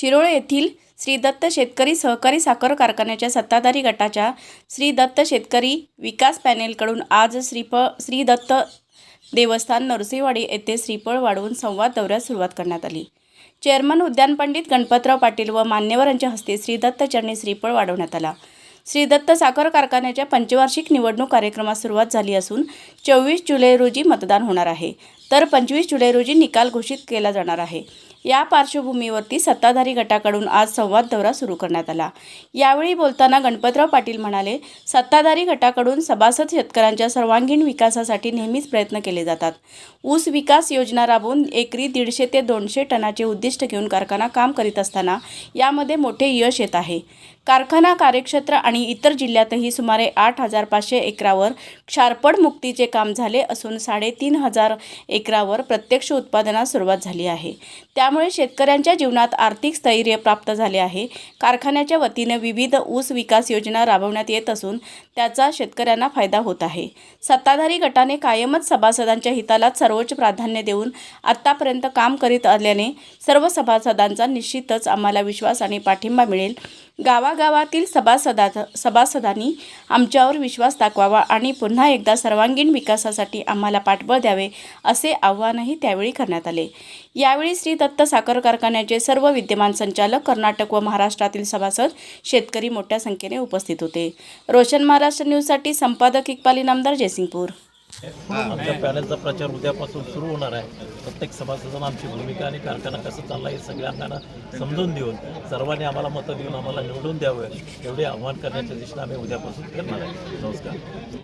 शिरोळे येथील श्री दत्त शेतकरी सहकारी साखर कारखान्याच्या सत्ताधारी गटाच्या श्री दत्त शेतकरी विकास पॅनेलकडून आज श्रीप श्री दत्त देवस्थान नरसिंहवाडी येथे श्रीफळ वाढवून संवाद दौऱ्यास सुरुवात करण्यात आली. चेअरमन उद्यान पंडित गणपतराव पाटील व मान्यवरांच्या हस्ते श्री दत्त चरणी श्रीफळ वाढवण्यात आला. श्री दत्त साखर कारखान्याच्या पंचवार्षिक निवडणूक कार्यक्रमास सुरुवात झाली असून चोवीस जुलै रोजी मतदान होणार आहे. तर पंचवीस जुलै रोजी निकाल घोषित केला जाणार आहे. या पार्श्वभूमीवरती सत्ताधारी गटाकडून आज संवाद दौरा सुरू करण्यात आला. यावेळी बोलताना गणपतराव पाटील म्हणाले सत्ताधारी गटाकडून सभासद शेतकऱ्यांच्या सर्वांगीण विकासासाठी नेहमीच प्रयत्न केले जातात. ऊस विकास योजना राबवून एकरी दीडशे ते दोनशे टनाचे उद्दिष्ट घेऊन कारखाना काम करीत असताना यामध्ये मोठे यश येत आहे. कारखाना कार्यक्षेत्र आणि इतर जिल्ह्यातही सुमारे आठ हजार पाचशे एकरावर क्षारपड मुक्तीचे काम झाले असून साडेतीन हजार एकरावर प्रत्यक्ष उत्पादनास सुरुवात झाली आहे. त्यामुळे शेतकऱ्यांच्या जीवनात आर्थिक स्थैर्य प्राप्त झाले आहे. कारखान्याच्या वतीने विविध ऊस विकास योजना राबवण्यात येत असून त्याचा शेतकऱ्यांना फायदा होत आहे. सत्ताधारी गटाने कायमच सभासदांच्या हिताला सर्वोच्च प्राधान्य देऊन आत्तापर्यंत काम करीत आल्याने सर्व सभासदांचा निश्चितच आम्हाला विश्वास आणि पाठिंबा मिळेल. गावागावातील सभासदा सभासदांनी आमच्यावर विश्वास दाखवावा आणि पुन्हा एकदा सर्वांगीण विकासासाठी आम्हाला पाठबळ द्यावे असे आवाहनही त्यावेळी करण्यात आले. यावेळी श्री दत्त साखर कारखान्याचे सर्व विद्यमान संचालक कर्नाटक व महाराष्ट्रातील सभासद शेतकरी मोठ्या संख्येने उपस्थित होते. रोशन महाराष्ट्र न्यूजसाठी संपादक इक्बाल इनामदार जयसिंगपूर. आमच्या पॅनलचा प्रचार उद्यापासून सुरू होणार आहे. प्रत्येक सभासदांना आमची भूमिका आणि कारखाना कसं चालला हे सगळ्यांना समजून देऊन सर्वांनी आम्हाला मतं देऊन आम्हाला निवडून द्यावं एवढे आव्हान करण्याच्या दिशेने आम्ही उद्यापासून करणार आहे. नमस्कार.